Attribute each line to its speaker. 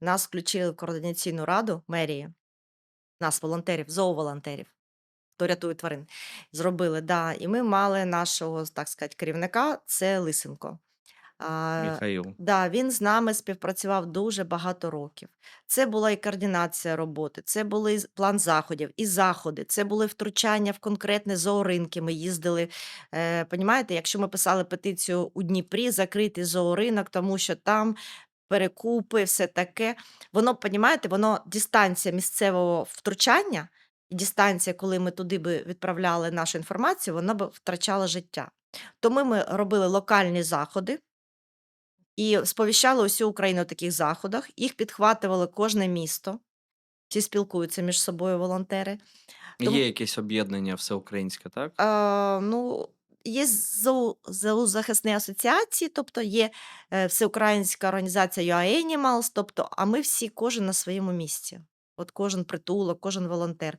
Speaker 1: Нас включили в координаційну раду мерії, нас, волонтерів, зооволонтерів, хто рятує тварин. Зробили, да. І ми мали нашого, так сказати, керівника це Лисенко. А, да, він з нами співпрацював дуже багато років. Це була і координація роботи, це були план заходів, і заходи, це були втручання в конкретні зооринки. Ми їздили, е, понімаєте, якщо ми писали петицію у Дніпрі закрити зооринок, тому що там перекупи, все таке. Воно, понімаєте, воно дистанція місцевого втручання і дистанція, коли ми туди би відправляли нашу інформацію, вона б втрачала життя. Тому ми робили локальні заходи і сповіщали усю Україну о таких заходах. Їх підхватувало кожне місто. Всі спілкуються між собою волонтери. Тому
Speaker 2: Є якесь об'єднання всеукраїнське, так?
Speaker 1: А, ну, є ЗУ Захисної асоціації, тобто є, е, всеукраїнська організація UA Animals, тобто, а ми всі, кожен на своєму місці. От кожен притулок, кожен волонтер.